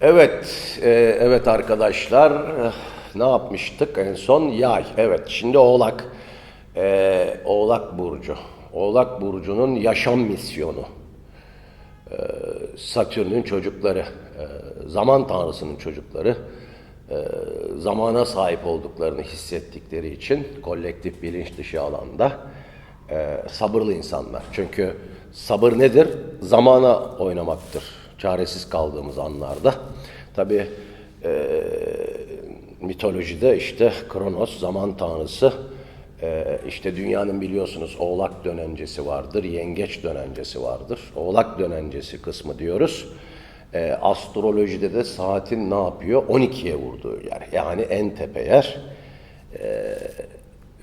Evet, e, evet arkadaşlar. Ne yapmıştık en son? Yay. Evet, şimdi Oğlak. E, Oğlak Burcu. Oğlak Burcu'nun yaşam misyonu. E, Satürn'ün çocukları, e, zaman tanrısının çocukları e, zamana sahip olduklarını hissettikleri için kolektif bilinç dışı alanda e, sabırlı insanlar. Çünkü sabır nedir? Zamana oynamaktır. Çaresiz kaldığımız anlarda. Tabi mitolojide işte Kronos zaman tanrısı e, işte dünyanın biliyorsunuz oğlak dönencesi vardır, yengeç dönencesi vardır. Oğlak dönencesi kısmı diyoruz. E, astrolojide de saatin ne yapıyor? 12'ye vurduğu yer. Yani en tepe yer. E,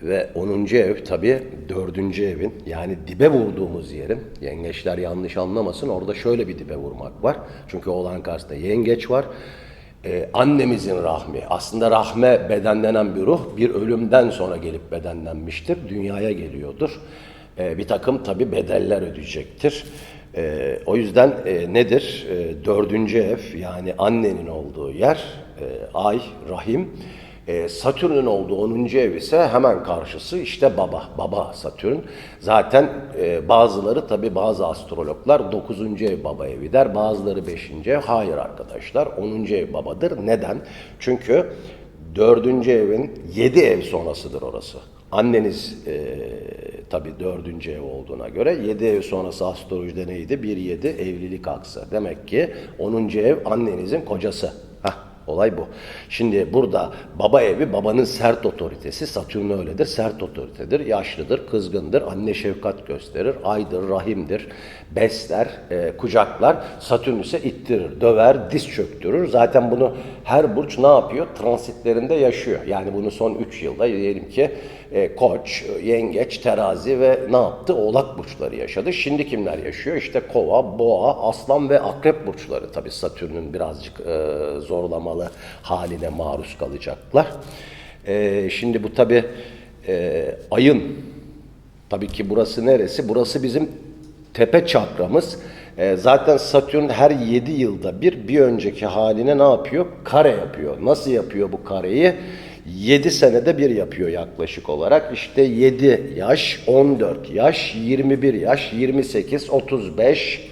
ve 10. ev tabii 4. evin yani dibe vurduğumuz yerin yengeçler yanlış anlamasın orada şöyle bir dibe vurmak var. Çünkü oğlan karşısında yengeç var. Ee, annemizin rahmi aslında rahme bedenlenen bir ruh bir ölümden sonra gelip bedenlenmiştir. Dünyaya geliyordur. Ee, bir takım tabii bedeller ödeyecektir. Ee, o yüzden e, nedir? E, dördüncü ev yani annenin olduğu yer e, ay, rahim. E, Satürn'ün olduğu 10. ev ise hemen karşısı işte baba, baba Satürn. Zaten e, bazıları tabi bazı astrologlar 9. ev baba evi der, bazıları 5. ev. Hayır arkadaşlar 10. ev babadır. Neden? Çünkü 4. evin 7 ev sonrasıdır orası. Anneniz e, tabi dördüncü ev olduğuna göre 7 ev sonrası astrolojide neydi? 1-7 evlilik aksı. Demek ki 10. ev annenizin kocası. Olay bu. Şimdi burada baba evi babanın sert otoritesi. Satürn öyledir. Sert otoritedir. Yaşlıdır, kızgındır. Anne şefkat gösterir. Aydır, rahimdir. Besler, e, kucaklar. Satürn ise ittirir, döver, diz çöktürür. Zaten bunu her burç ne yapıyor? Transitlerinde yaşıyor. Yani bunu son 3 yılda diyelim ki e, koç, yengeç, terazi ve ne yaptı? Oğlak burçları yaşadı. Şimdi kimler yaşıyor? İşte kova, boğa, aslan ve akrep burçları. Tabii Satürn'ün birazcık e, zorlamalı haline maruz kalacaklar. E, şimdi bu tabii e, ayın, tabii ki burası neresi? Burası bizim tepe çakramız. E, zaten Satürn her 7 yılda bir bir önceki haline ne yapıyor? Kare yapıyor. Nasıl yapıyor bu kareyi? 7 senede bir yapıyor yaklaşık olarak. İşte 7 yaş, 14 yaş, 21 yaş, 28, 35,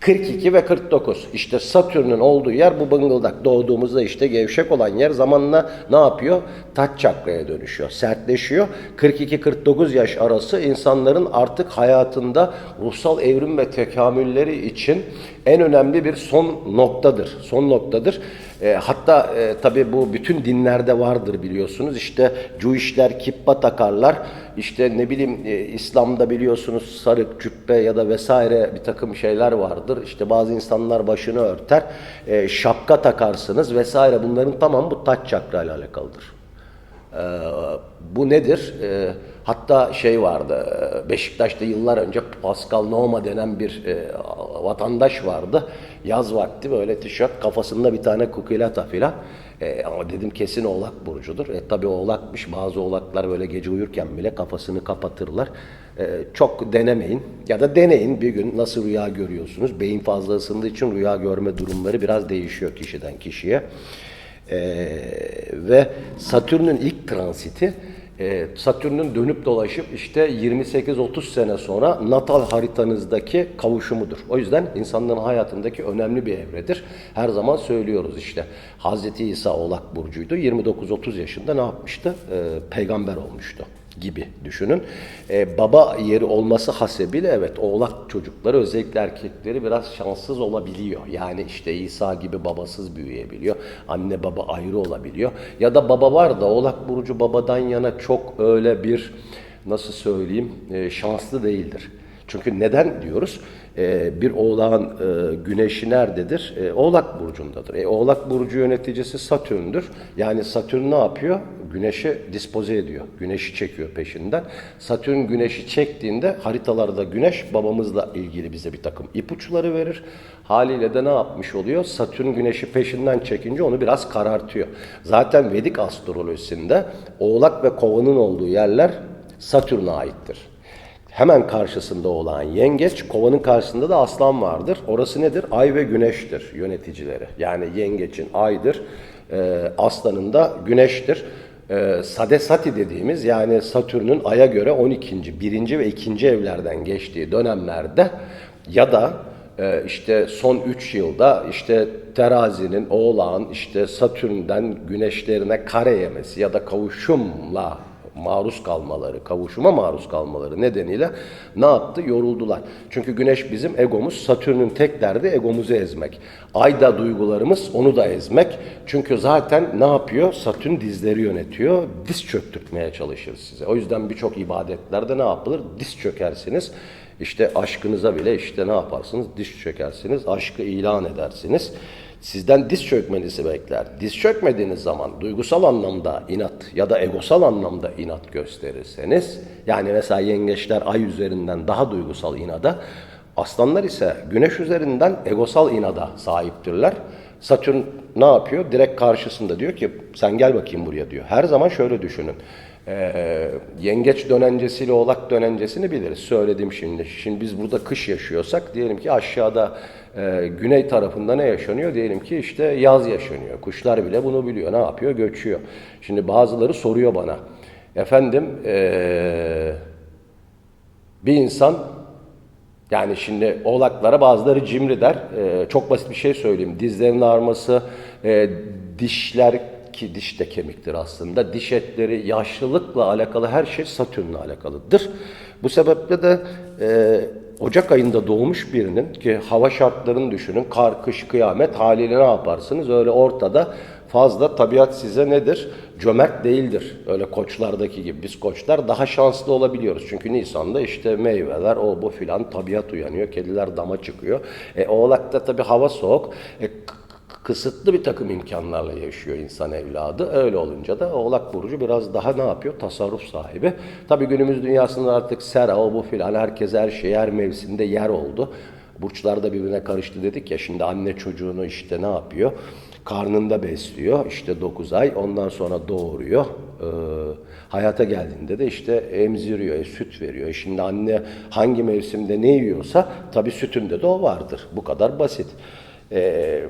42 ve 49. İşte Satürn'ün olduğu yer bu bıngıldak. Doğduğumuzda işte gevşek olan yer zamanla ne yapıyor? Taç çakraya dönüşüyor, sertleşiyor. 42-49 yaş arası insanların artık hayatında ruhsal evrim ve tekamülleri için en önemli bir son noktadır. Son noktadır. E, hatta e, tabi bu bütün dinlerde vardır biliyorsunuz. İşte Jewisler kippa takarlar. İşte ne bileyim e, İslam'da biliyorsunuz sarık, cübbe ya da vesaire bir takım şeyler vardır. İşte bazı insanlar başını örter. E, şapka takarsınız vesaire. Bunların tamamı bu taç çakra ile alakalıdır. Ee, bu nedir? Ee, hatta şey vardı, e, Beşiktaş'ta yıllar önce Pascal Noma denen bir e, vatandaş vardı. Yaz vakti böyle tişört, kafasında bir tane kukilata filan. E, ama dedim kesin oğlak burcudur. E tabi oğlakmış. Bazı oğlaklar böyle gece uyurken bile kafasını kapatırlar. E, çok denemeyin ya da deneyin bir gün nasıl rüya görüyorsunuz. Beyin fazla ısındığı için rüya görme durumları biraz değişiyor kişiden kişiye. Ee, ve Satürn'ün ilk transiti e, Satürn'ün dönüp dolaşıp işte 28-30 sene sonra natal haritanızdaki kavuşumudur. O yüzden insanların hayatındaki önemli bir evredir. Her zaman söylüyoruz işte. Hazreti İsa Oğlak Burcu'ydu. 29-30 yaşında ne yapmıştı? Ee, peygamber olmuştu gibi düşünün. Ee, baba yeri olması hasebiyle evet oğlak çocukları özellikle erkekleri biraz şanssız olabiliyor. Yani işte İsa gibi babasız büyüyebiliyor. Anne baba ayrı olabiliyor. Ya da baba var da oğlak burcu babadan yana çok öyle bir nasıl söyleyeyim e, şanslı değildir. Çünkü neden diyoruz? Ee, bir oğlağın e, güneşi nerededir? E, oğlak burcundadır. E, oğlak burcu yöneticisi Satürn'dür. Yani Satürn ne yapıyor? Güneşi dispoze ediyor. Güneşi çekiyor peşinden. Satürn güneşi çektiğinde haritalarda güneş babamızla ilgili bize bir takım ipuçları verir. Haliyle de ne yapmış oluyor? Satürn güneşi peşinden çekince onu biraz karartıyor. Zaten Vedik astrolojisinde oğlak ve kovanın olduğu yerler Satürn'e aittir hemen karşısında olan yengeç, kovanın karşısında da aslan vardır. Orası nedir? Ay ve güneştir yöneticileri. Yani yengeçin aydır, e, aslanın da güneştir. E, Sadesati dediğimiz yani Satürn'ün aya göre 12. birinci ve ikinci evlerden geçtiği dönemlerde ya da e, işte son 3 yılda işte terazinin, oğlağın işte Satürn'den güneşlerine kare yemesi ya da kavuşumla maruz kalmaları, kavuşuma maruz kalmaları nedeniyle ne yaptı? Yoruldular. Çünkü güneş bizim egomuz, Satürn'ün tek derdi egomuzu ezmek. Ayda duygularımız onu da ezmek. Çünkü zaten ne yapıyor? Satürn dizleri yönetiyor. Diz çöktürtmeye çalışır size. O yüzden birçok ibadetlerde ne yapılır? Diz çökersiniz. İşte aşkınıza bile işte ne yaparsınız? Diz çökersiniz, aşkı ilan edersiniz. Sizden diz çökmenizi bekler. Diz çökmediğiniz zaman duygusal anlamda inat ya da egosal anlamda inat gösterirseniz, yani mesela yengeçler ay üzerinden daha duygusal inada, aslanlar ise güneş üzerinden egosal inada sahiptirler. Satürn ne yapıyor? Direkt karşısında diyor ki sen gel bakayım buraya diyor. Her zaman şöyle düşünün. Ee, yengeç dönencesiyle oğlak dönencesini biliriz. Söyledim şimdi. Şimdi biz burada kış yaşıyorsak diyelim ki aşağıda e, güney tarafında ne yaşanıyor? Diyelim ki işte yaz yaşanıyor. Kuşlar bile bunu biliyor. Ne yapıyor? Göçüyor. Şimdi bazıları soruyor bana. Efendim e, bir insan yani şimdi oğlaklara bazıları cimri der. Ee, çok basit bir şey söyleyeyim. Dizlerin ağrıması, e, dişler ki diş de kemiktir aslında. Diş etleri, yaşlılıkla alakalı her şey Satürn'le alakalıdır. Bu sebeple de e, Ocak ayında doğmuş birinin ki hava şartlarını düşünün. Kar, kış, kıyamet haliyle ne yaparsınız? Öyle ortada fazla tabiat size nedir? Cömert değildir. Öyle koçlardaki gibi. Biz koçlar daha şanslı olabiliyoruz. Çünkü Nisan'da işte meyveler, o bu filan tabiat uyanıyor. Kediler dama çıkıyor. E, Oğlak'ta tabii hava soğuk. E, kısıtlı bir takım imkanlarla yaşıyor insan evladı. Öyle olunca da Oğlak Burcu biraz daha ne yapıyor? Tasarruf sahibi. Tabii günümüz dünyasında artık sera, o bu filan herkes her şey her mevsimde yer oldu. Burçlar da birbirine karıştı dedik ya şimdi anne çocuğunu işte ne yapıyor? Karnında besliyor işte 9 ay ondan sonra doğuruyor. Ee, hayata geldiğinde de işte emziriyor, e, süt veriyor. E Şimdi anne hangi mevsimde ne yiyorsa tabii sütünde de o vardır. Bu kadar basit. Ee,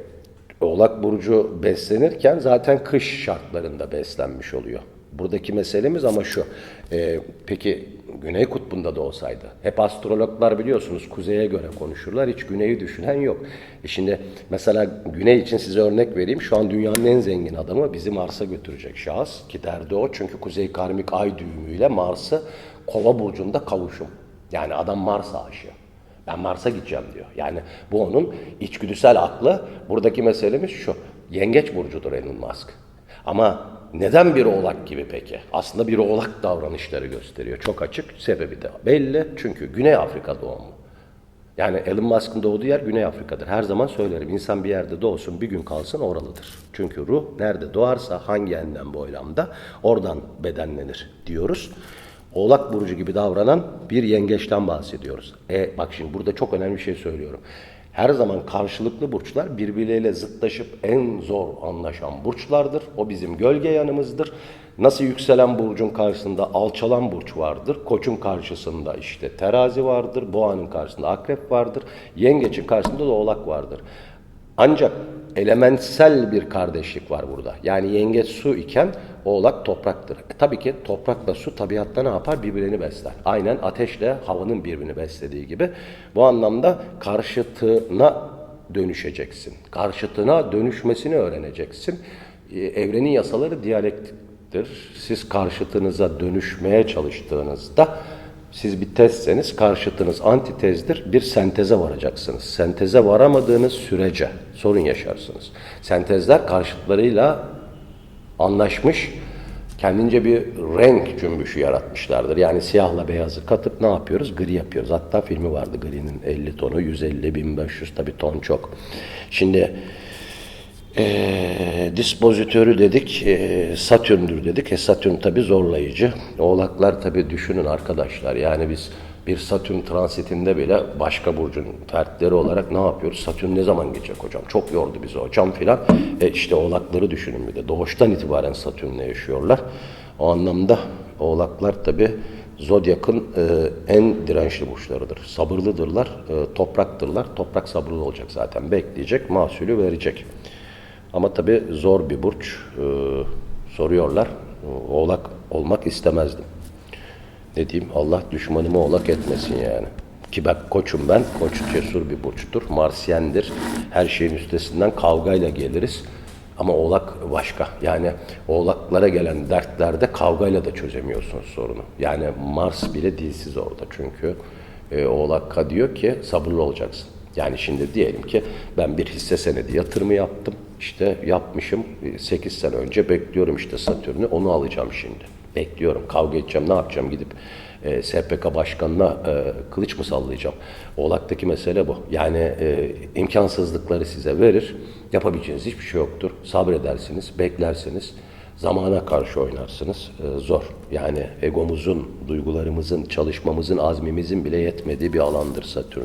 Oğlak Burcu beslenirken zaten kış şartlarında beslenmiş oluyor. Buradaki meselemiz ama şu. e, peki Güney Kutbu'nda da olsaydı. Hep astrologlar biliyorsunuz kuzeye göre konuşurlar. Hiç güneyi düşünen yok. E şimdi mesela güney için size örnek vereyim. Şu an dünyanın en zengin adamı bizi Mars'a götürecek şahıs. Ki derdi o. Çünkü kuzey karmik ay düğümüyle Mars'ı kova burcunda kavuşum. Yani adam Mars aşığı. Ben Mars'a gideceğim diyor. Yani bu onun içgüdüsel aklı. Buradaki meselemiz şu. Yengeç burcudur Elon Musk. Ama neden bir oğlak gibi peki? Aslında bir oğlak davranışları gösteriyor. Çok açık. Sebebi de belli. Çünkü Güney Afrika doğumlu. Yani Elon Musk'ın doğduğu yer Güney Afrika'dır. Her zaman söylerim. İnsan bir yerde doğsun, bir gün kalsın oralıdır. Çünkü ruh nerede doğarsa, hangi enlem boylamda oradan bedenlenir diyoruz. Oğlak burcu gibi davranan bir yengeçten bahsediyoruz. E bak şimdi burada çok önemli bir şey söylüyorum. Her zaman karşılıklı burçlar birbirleriyle zıtlaşıp en zor anlaşan burçlardır. O bizim gölge yanımızdır. Nasıl yükselen burcun karşısında alçalan burç vardır. Koçun karşısında işte terazi vardır. Boğanın karşısında akrep vardır. Yengeçin karşısında da oğlak vardır. Ancak elementsel bir kardeşlik var burada. Yani yengeç su iken oğlak topraktır. E, tabii ki toprakla su tabiatta ne yapar? Birbirini besler. Aynen ateşle havanın birbirini beslediği gibi. Bu anlamda karşıtına dönüşeceksin. Karşıtına dönüşmesini öğreneceksin. E, Evrenin yasaları diyalektiktir. Siz karşıtınıza dönüşmeye çalıştığınızda siz bir tezseniz karşıtınız antitezdir. Bir senteze varacaksınız. Senteze varamadığınız sürece sorun yaşarsınız. Sentezler karşıtlarıyla anlaşmış, kendince bir renk cümbüşü yaratmışlardır. Yani siyahla beyazı katıp ne yapıyoruz? Gri yapıyoruz. Hatta filmi vardı Gri'nin 50 tonu, 150, 1500 tabii ton çok. Şimdi e, dispozitörü dedik, e, Satürn'dür dedik. E, Satürn tabi zorlayıcı. Oğlaklar tabi düşünün arkadaşlar. Yani biz bir Satürn transitinde bile başka burcun fertleri olarak ne yapıyoruz? Satürn ne zaman geçecek hocam? Çok yordu bizi hocam filan. E işte oğlakları düşünün bir de. Doğuştan itibaren Satürn'le yaşıyorlar. O anlamda oğlaklar tabi Zodyak'ın e, en dirençli burçlarıdır. Sabırlıdırlar, e, topraktırlar. Toprak sabırlı olacak zaten. Bekleyecek, mahsulü verecek. Ama tabii zor bir burç. E, soruyorlar. Oğlak olmak istemezdim. Ne diyeyim? Allah düşmanımı oğlak etmesin yani. Ki bak koçum ben. Koç cesur bir burçtur. Marsyendir. Her şeyin üstesinden kavgayla geliriz. Ama oğlak başka. Yani oğlaklara gelen dertlerde kavgayla da çözemiyorsunuz sorunu. Yani Mars bile dilsiz orada. Çünkü e, oğlak diyor ki sabırlı olacaksın. Yani şimdi diyelim ki ben bir hisse senedi yatırımı yaptım. İşte yapmışım 8 sene önce bekliyorum işte Satürn'ü onu alacağım şimdi. Bekliyorum. Kavga edeceğim. Ne yapacağım? Gidip e, SPK başkanına e, kılıç mı sallayacağım? Oğlak'taki mesele bu. Yani e, imkansızlıkları size verir. Yapabileceğiniz hiçbir şey yoktur. Sabredersiniz, beklersiniz. Zamana karşı oynarsınız. E, zor. Yani egomuzun, duygularımızın, çalışmamızın, azmimizin bile yetmediği bir alandır Satürn.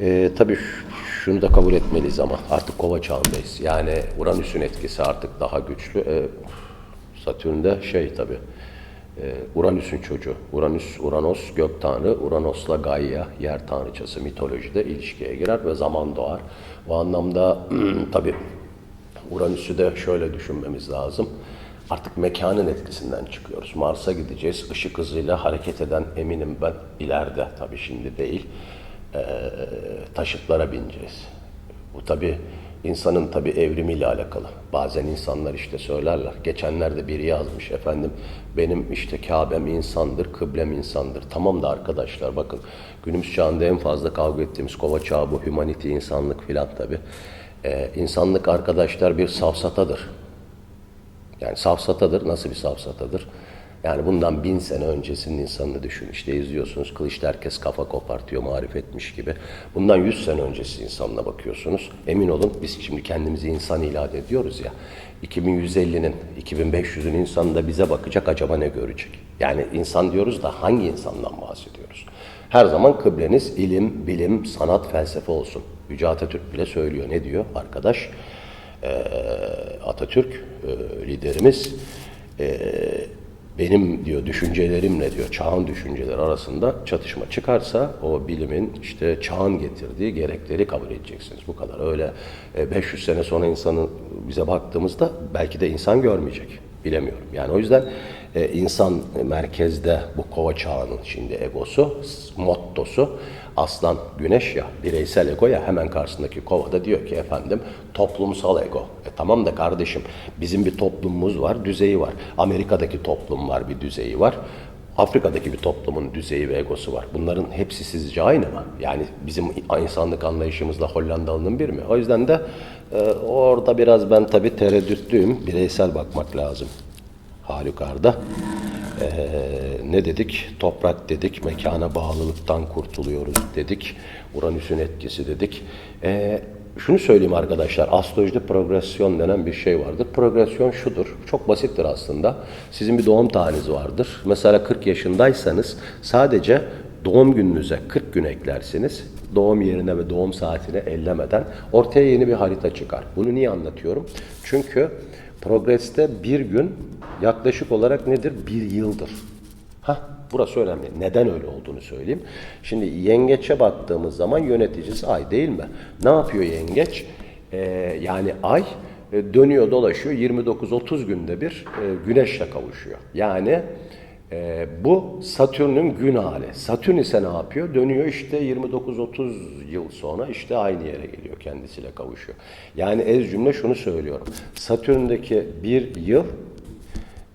E, tabii şunu da kabul etmeliyiz ama artık kova çağındayız. Yani Uranüs'ün etkisi artık daha güçlü. E, Satürn'de şey tabi Uranüs'ün çocuğu. Uranüs, Uranos gök tanrı. Uranos'la Gaia yer tanrıçası mitolojide ilişkiye girer ve zaman doğar. Bu anlamda tabi Uranüs'ü de şöyle düşünmemiz lazım. Artık mekanın etkisinden çıkıyoruz. Mars'a gideceğiz. Işık hızıyla hareket eden eminim ben ileride tabi şimdi değil. Ee, taşıtlara bineceğiz. Bu tabi insanın tabi evrimiyle alakalı. Bazen insanlar işte söylerler. Geçenlerde biri yazmış efendim benim işte Kabe'm insandır, kıblem insandır. Tamam da arkadaşlar bakın günümüz çağında en fazla kavga ettiğimiz kova çağı bu humanity insanlık filan tabi. Ee, insanlık arkadaşlar bir safsatadır. Yani safsatadır. Nasıl bir safsatadır? Yani bundan bin sene öncesinin insanını düşün. İşte izliyorsunuz kılıçta herkes kafa kopartıyor marifetmiş gibi. Bundan yüz sene öncesi insanına bakıyorsunuz. Emin olun biz şimdi kendimizi insan ilan ediyoruz ya. 2150'nin, 2500'ün insanı da bize bakacak acaba ne görecek? Yani insan diyoruz da hangi insandan bahsediyoruz? Her zaman kıbleniz ilim, bilim, sanat, felsefe olsun. Yüce Atatürk bile söylüyor. Ne diyor arkadaş? Ee, Atatürk e, liderimiz e, benim diyor düşüncelerimle diyor çağın düşünceleri arasında çatışma çıkarsa o bilimin işte çağın getirdiği gerekleri kabul edeceksiniz. Bu kadar. Öyle e, 500 sene sonra insanın bize baktığımızda belki de insan görmeyecek. Bilemiyorum. Yani o yüzden e, insan merkezde bu kova çağının şimdi egosu, mottosu aslan güneş ya, bireysel ego ya hemen karşısındaki kovada diyor ki efendim toplumsal ego. E tamam da kardeşim bizim bir toplumumuz var, düzeyi var. Amerika'daki toplum var, bir düzeyi var. Afrika'daki bir toplumun düzeyi ve egosu var. Bunların hepsi sizce aynı mı? Yani bizim insanlık anlayışımızla Hollandalı'nın bir mi? O yüzden de e, orada biraz ben tabii tereddütlüyüm. Bireysel bakmak lazım halükarda. Ee, ne dedik? Toprak dedik, mekana bağlılıktan kurtuluyoruz dedik. Uranüs'ün etkisi dedik. Ee, şunu söyleyeyim arkadaşlar, astrolojide progresyon denen bir şey vardır. Progresyon şudur, çok basittir aslında. Sizin bir doğum tarihiniz vardır. Mesela 40 yaşındaysanız sadece doğum gününüze 40 gün eklersiniz. Doğum yerine ve doğum saatine ellemeden ortaya yeni bir harita çıkar. Bunu niye anlatıyorum? Çünkü progreste bir gün yaklaşık olarak nedir? Bir yıldır. Hah, burası önemli. Neden öyle olduğunu söyleyeyim. Şimdi yengeçe baktığımız zaman yöneticisi ay değil mi? Ne yapıyor yengeç? Ee, yani ay e, dönüyor dolaşıyor 29-30 günde bir e, güneşle kavuşuyor. Yani e, bu Satürn'ün gün hali. Satürn ise ne yapıyor? Dönüyor işte 29-30 yıl sonra işte aynı yere geliyor kendisiyle kavuşuyor. Yani ez cümle şunu söylüyorum. Satürn'deki bir yıl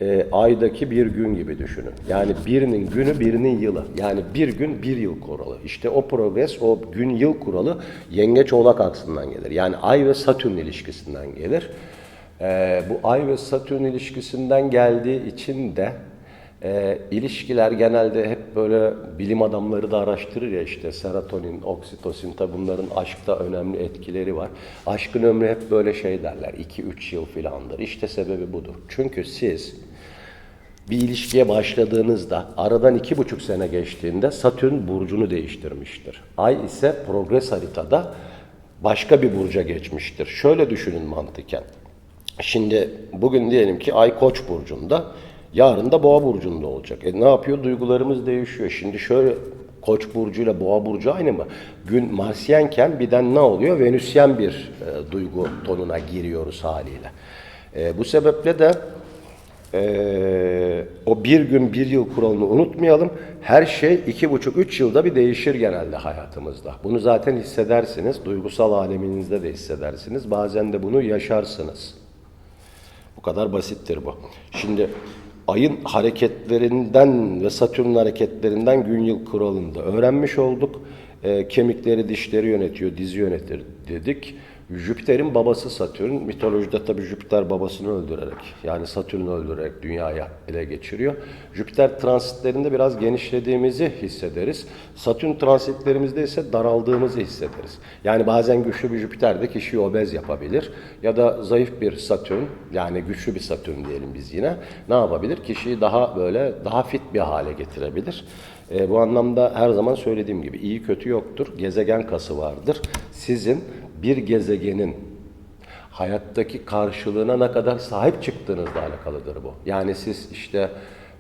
e, aydaki bir gün gibi düşünün. Yani birinin günü birinin yılı. Yani bir gün bir yıl kuralı. İşte o progres, o gün yıl kuralı yengeç oğlak aksından gelir. Yani ay ve satürn ilişkisinden gelir. E, bu ay ve satürn ilişkisinden geldiği için de e, ilişkiler genelde hep böyle bilim adamları da araştırır ya işte serotonin, oksitosin tabi bunların aşkta önemli etkileri var. Aşkın ömrü hep böyle şey derler 2-3 yıl filandır. İşte sebebi budur. Çünkü siz bir ilişkiye başladığınızda aradan iki buçuk sene geçtiğinde Satürn burcunu değiştirmiştir. Ay ise progres haritada başka bir burca geçmiştir. Şöyle düşünün mantıken. Şimdi bugün diyelim ki Ay Koç burcunda Yarın da Boğa burcunda olacak. E ne yapıyor? Duygularımız değişiyor. Şimdi şöyle Koç burcuyla Boğa burcu aynı mı? Gün Marsyenken birden ne oluyor? Venüsyen bir e, duygu tonuna giriyoruz haliyle. E, bu sebeple de ee, o bir gün bir yıl kuralını unutmayalım. Her şey iki buçuk üç yılda bir değişir genelde hayatımızda. Bunu zaten hissedersiniz. Duygusal aleminizde de hissedersiniz. Bazen de bunu yaşarsınız. Bu kadar basittir bu. Şimdi ayın hareketlerinden ve Satürn'ün hareketlerinden gün yıl kuralında öğrenmiş olduk. Ee, kemikleri, dişleri yönetiyor, dizi yönetir dedik. Jüpiter'in babası Satürn. Mitolojide tabii Jüpiter babasını öldürerek yani Satürn'ü öldürerek dünyaya ele geçiriyor. Jüpiter transitlerinde biraz genişlediğimizi hissederiz. Satürn transitlerimizde ise daraldığımızı hissederiz. Yani bazen güçlü bir Jüpiter de kişiyi obez yapabilir. Ya da zayıf bir Satürn yani güçlü bir Satürn diyelim biz yine ne yapabilir? Kişiyi daha böyle daha fit bir hale getirebilir. E, bu anlamda her zaman söylediğim gibi iyi kötü yoktur. Gezegen kası vardır. Sizin bir gezegenin hayattaki karşılığına ne kadar sahip çıktığınızla alakalıdır bu. Yani siz işte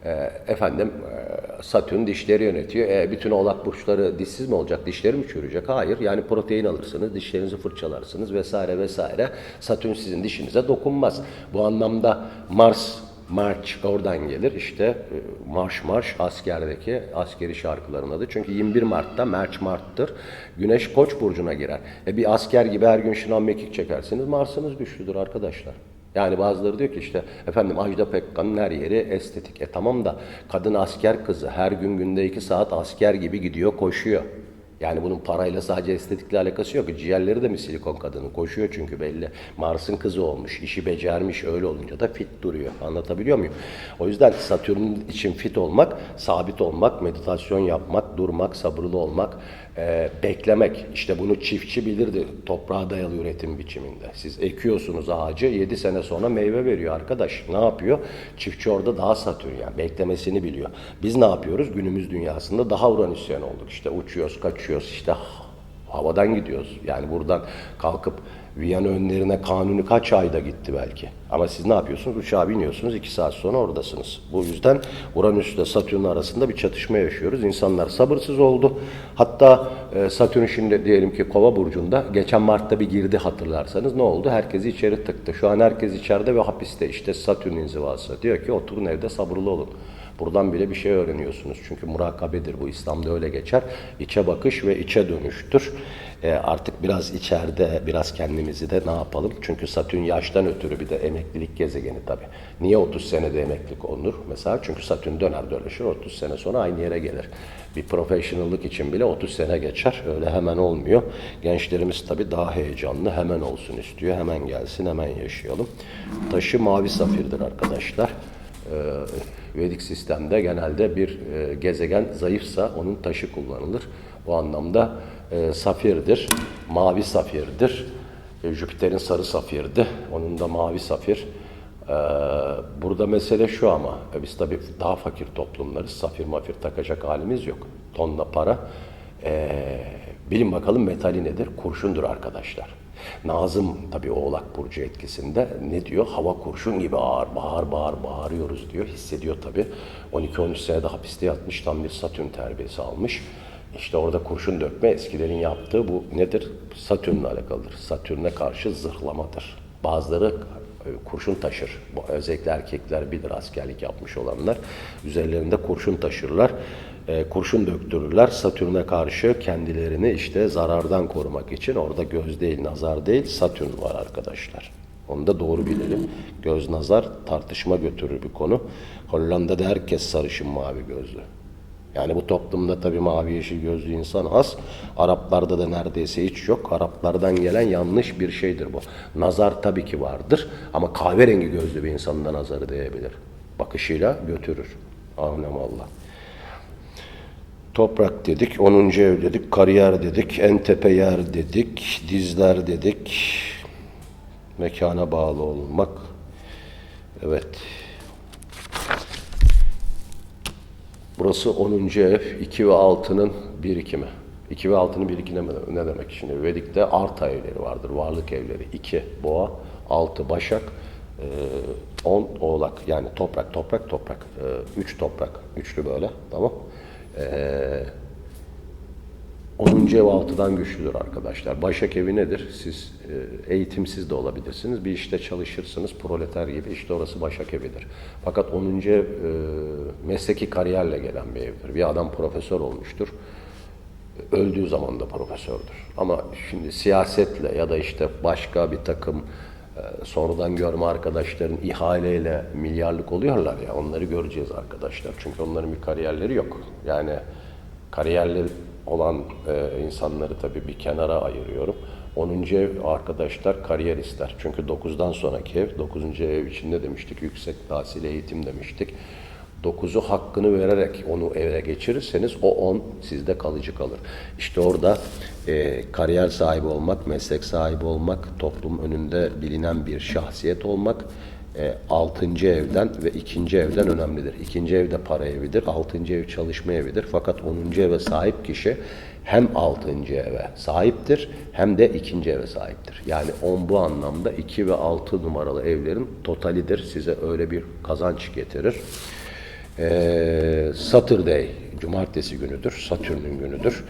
e, efendim e, Satürn dişleri yönetiyor. E, bütün oğlak burçları dişsiz mi olacak? Dişleri mi çürüyecek? Hayır. Yani protein alırsınız, dişlerinizi fırçalarsınız vesaire vesaire. Satürn sizin dişinize dokunmaz. Bu anlamda Mars March oradan gelir. İşte e, Marş Marş askerdeki askeri şarkıların adı. Çünkü 21 Mart'ta March Mart'tır. Güneş Koç burcuna girer. E bir asker gibi her gün şınav mekik çekersiniz. Mars'ınız güçlüdür arkadaşlar. Yani bazıları diyor ki işte efendim Ajda Pekkan'ın her yeri estetik. E tamam da kadın asker kızı her gün günde iki saat asker gibi gidiyor koşuyor. Yani bunun parayla sadece estetikle alakası yok. Ciğerleri de mi silikon kadının? Koşuyor çünkü belli. Mars'ın kızı olmuş, işi becermiş, öyle olunca da fit duruyor. Anlatabiliyor muyum? O yüzden Satürn için fit olmak, sabit olmak, meditasyon yapmak, durmak, sabırlı olmak, e, beklemek. İşte bunu çiftçi bilirdi toprağa dayalı üretim biçiminde. Siz ekiyorsunuz ağacı, 7 sene sonra meyve veriyor arkadaş. Ne yapıyor? Çiftçi orada daha Satürn yani beklemesini biliyor. Biz ne yapıyoruz? Günümüz dünyasında daha Uranüsyen olduk. İşte uçuyoruz, kaçıyoruz, işte havadan gidiyoruz. Yani buradan kalkıp Viyana önlerine kanuni kaç ayda gitti belki. Ama siz ne yapıyorsunuz? Uçağa biniyorsunuz, iki saat sonra oradasınız. Bu yüzden Uranüs ile Satürn arasında bir çatışma yaşıyoruz. İnsanlar sabırsız oldu. Hatta e, Satürn şimdi diyelim ki Kova burcunda geçen Mart'ta bir girdi hatırlarsanız ne oldu? Herkesi içeri tıktı. Şu an herkes içeride ve hapiste. İşte Satürn inzivası. Diyor ki oturun evde sabırlı olun. Buradan bile bir şey öğreniyorsunuz. Çünkü murakabedir bu İslam'da öyle geçer. İçe bakış ve içe dönüştür. E, artık biraz içeride, biraz kendimizi de ne yapalım? Çünkü Satürn yaştan ötürü bir de emeklilik gezegeni tabii. Niye 30 senede emeklilik olur? Mesela çünkü Satürn döner dolaşır 30 sene sonra aynı yere gelir. Bir profesyonellik için bile 30 sene geçer. Öyle hemen olmuyor. Gençlerimiz tabii daha heyecanlı. Hemen olsun istiyor. Hemen gelsin, hemen yaşayalım. Taşı mavi safirdir arkadaşlar. Ee, Vedik sistemde genelde bir e, gezegen zayıfsa onun taşı kullanılır. Bu anlamda e, safirdir, mavi safirdir. E, Jüpiter'in sarı safirdi, onun da mavi safir. Ee, burada mesele şu ama, biz tabii daha fakir toplumlarız, safir mafir takacak halimiz yok. Tonla para. Ee, bilin bakalım metali nedir? Kurşundur arkadaşlar. Nazım tabii Oğlak Burcu etkisinde ne diyor? Hava kurşun gibi ağır, bağır bağır bağırıyoruz diyor. Hissediyor tabii. 12-13 senede hapiste yatmış tam bir Satürn terbiyesi almış. İşte orada kurşun dökme eskilerin yaptığı bu nedir? Satürn'le alakalıdır. Satürn'e karşı zırhlamadır. Bazıları kurşun taşır. Özellikle erkekler bilir askerlik yapmış olanlar. Üzerlerinde kurşun taşırlar. E, kurşun döktürürler. Satürn'e karşı kendilerini işte zarardan korumak için orada göz değil, nazar değil, Satürn var arkadaşlar. Onu da doğru bilelim. Göz nazar tartışma götürür bir konu. Hollanda'da herkes sarışın mavi gözlü. Yani bu toplumda tabii mavi yeşil gözlü insan az. Araplarda da neredeyse hiç yok. Araplardan gelen yanlış bir şeydir bu. Nazar tabii ki vardır ama kahverengi gözlü bir insanın da nazarı değebilir. Bakışıyla götürür. Anem Allah. Toprak dedik, 10. ev dedik, kariyer dedik, en tepe yer dedik, dizler dedik, mekana bağlı olmak. Evet. Burası 10. ev, 2 ve 6'nın birikimi. 2 ve 6'nın birikimi ne- demek şimdi? Vedik'te arta evleri vardır, varlık evleri. 2 boğa, 6 başak, 10 oğlak yani toprak toprak toprak 3 toprak üçlü böyle tamam. Ee, 10. ev altıdan güçlüdür arkadaşlar. Başak evi nedir? Siz e, eğitimsiz de olabilirsiniz. Bir işte çalışırsınız proleter gibi. İşte orası Başak evidir. Fakat 10. ev mesleki kariyerle gelen bir evdir. Bir adam profesör olmuştur. Öldüğü zaman da profesördür. Ama şimdi siyasetle ya da işte başka bir takım e, sonradan görme arkadaşların ihaleyle milyarlık oluyorlar ya onları göreceğiz arkadaşlar. Çünkü onların bir kariyerleri yok. Yani kariyerli olan e, insanları tabii bir kenara ayırıyorum. 10. ev arkadaşlar kariyer ister. Çünkü 9'dan sonraki ev, 9. ev içinde demiştik yüksek tahsil eğitim demiştik. 9'u hakkını vererek onu eve geçirirseniz o 10 sizde kalıcı kalır. İşte orada e, kariyer sahibi olmak, meslek sahibi olmak, toplum önünde bilinen bir şahsiyet olmak, e, 6. evden ve 2. evden önemlidir. 2. evde para evidir, 6. ev çalışma evidir. Fakat 10. eve sahip kişi hem 6. eve sahiptir hem de 2. eve sahiptir. Yani 10 bu anlamda 2 ve 6 numaralı evlerin totalidir. Size öyle bir kazanç getirir. Ee, Saturday, cumartesi günüdür, Satürn'ün günüdür.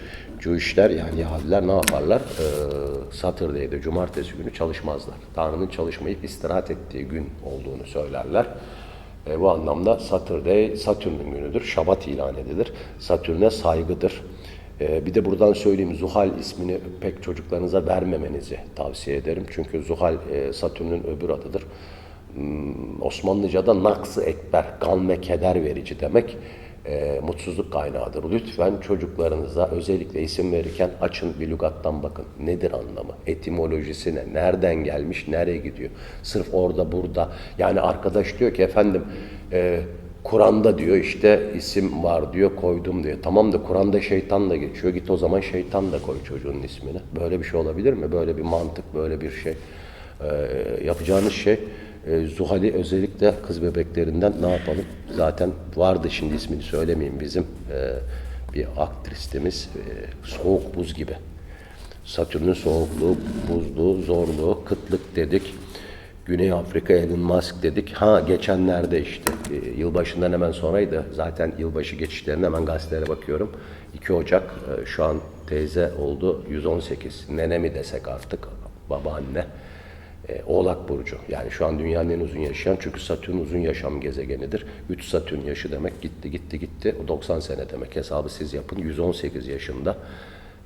Jewishler yani Yahudiler ne yaparlar? Ee, Saturday'de, cumartesi günü çalışmazlar. Tanrı'nın çalışmayıp istirahat ettiği gün olduğunu söylerler. E, bu anlamda Saturday, Satürn'ün günüdür. Şabat ilan edilir. Satürn'e saygıdır. E, bir de buradan söyleyeyim Zuhal ismini pek çocuklarınıza vermemenizi tavsiye ederim. Çünkü Zuhal e, Satürn'ün öbür adıdır. Hmm, Osmanlıca'da naksı ekber, gam ve keder verici demek e, mutsuzluk kaynağıdır. Lütfen çocuklarınıza özellikle isim verirken açın bir lügattan bakın. Nedir anlamı? Etimolojisi ne? Nereden gelmiş? Nereye gidiyor? Sırf orada burada. Yani arkadaş diyor ki efendim e, Kur'an'da diyor işte isim var diyor koydum diyor. Tamam da Kur'an'da şeytan da geçiyor. Git o zaman şeytan da koy çocuğun ismini. Böyle bir şey olabilir mi? Böyle bir mantık, böyle bir şey. E, yapacağınız şey e, Zuhal'i özellikle kız bebeklerinden ne yapalım? Zaten vardı şimdi ismini söylemeyeyim bizim e, bir aktristimiz e, soğuk buz gibi. Satürn'ün soğukluğu, buzluğu, zorluğu, kıtlık dedik. Güney Afrika Elon Musk dedik. Ha geçenlerde işte e, yılbaşından hemen sonraydı. Zaten yılbaşı geçişlerine hemen gazetelere bakıyorum. 2 Ocak e, şu an teyze oldu 118. Nene mi desek artık babaanne. E, Oğlak Burcu. Yani şu an dünyanın en uzun yaşayan çünkü Satürn uzun yaşam gezegenidir. 3 Satürn yaşı demek gitti gitti gitti. O 90 sene demek. Hesabı siz yapın. 118 yaşında.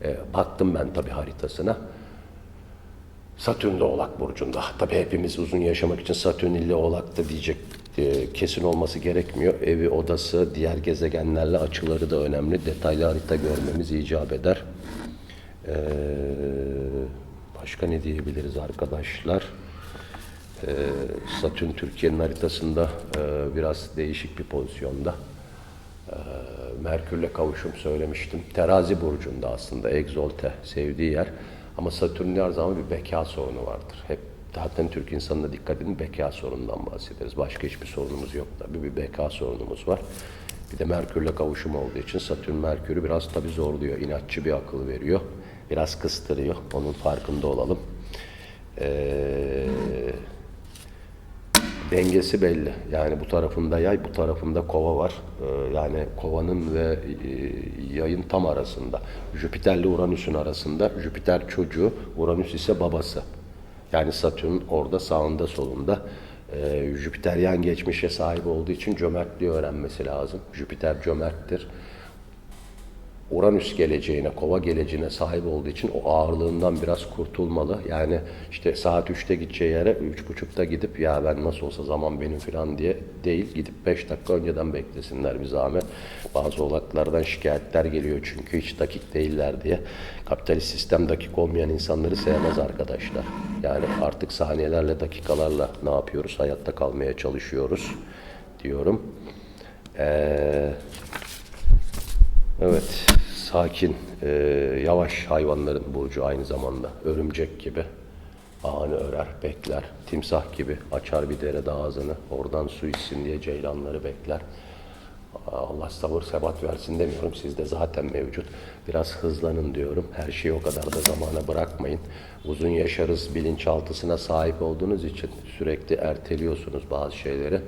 E, baktım ben tabii haritasına. Satürn de Oğlak Burcu'nda. Tabii hepimiz uzun yaşamak için Satürn ile Oğlak'ta diyecek e, kesin olması gerekmiyor. Evi, odası, diğer gezegenlerle açıları da önemli. Detaylı harita görmemiz icap eder. Ee, başka ne diyebiliriz arkadaşlar? Ee, Satürn Türkiye'nin haritasında e, biraz değişik bir pozisyonda. Ee, Merkür'le kavuşum söylemiştim. Terazi burcunda aslında egzolte sevdiği yer. Ama Satürn'ün her zaman bir beka sorunu vardır. Hep zaten Türk insanına dikkat edin beka sorunundan bahsederiz. Başka hiçbir sorunumuz yok tabii bir beka sorunumuz var. Bir de Merkür'le kavuşum olduğu için Satürn Merkür'ü biraz tabii zorluyor. İnatçı bir akıl veriyor. Biraz kıstırıyor. Onun farkında olalım. Eee dengesi belli. Yani bu tarafında yay, bu tarafında kova var. Ee, yani kovanın ve e, yayın tam arasında. Jüpiter'le Uranüs'ün arasında. Jüpiter çocuğu, Uranüs ise babası. Yani Satürn orada sağında solunda. Ee, Jüpiter yan geçmişe sahip olduğu için cömertliği öğrenmesi lazım. Jüpiter cömerttir. Uranüs geleceğine, kova geleceğine sahip olduğu için o ağırlığından biraz kurtulmalı. Yani işte saat 3'te gideceği yere 3.30'da gidip ya ben nasıl olsa zaman benim falan diye değil. Gidip 5 dakika önceden beklesinler bir zahmet. Bazı oğlaklardan şikayetler geliyor çünkü hiç dakik değiller diye. Kapitalist sistem dakik olmayan insanları sevmez arkadaşlar. Yani artık saniyelerle, dakikalarla ne yapıyoruz? Hayatta kalmaya çalışıyoruz diyorum. Eee... Sakin, e, yavaş hayvanların burcu aynı zamanda. Örümcek gibi ağını örer, bekler. Timsah gibi açar bir derede ağzını, oradan su içsin diye ceylanları bekler. Allah sabır sebat versin demiyorum. Sizde zaten mevcut. Biraz hızlanın diyorum. Her şeyi o kadar da zamana bırakmayın. Uzun yaşarız bilinçaltısına sahip olduğunuz için sürekli erteliyorsunuz bazı şeyleri.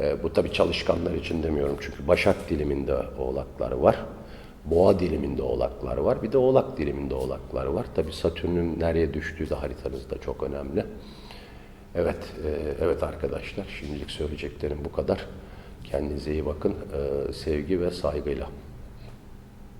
Ee, bu tabii çalışkanlar için demiyorum. Çünkü Başak diliminde oğlaklar var. Boğa diliminde oğlaklar var. Bir de oğlak diliminde oğlaklar var. Tabii Satürn'ün nereye düştüğü de haritanızda çok önemli. Evet, e, evet arkadaşlar. Şimdilik söyleyeceklerim bu kadar. Kendinize iyi bakın. E, sevgi ve saygıyla.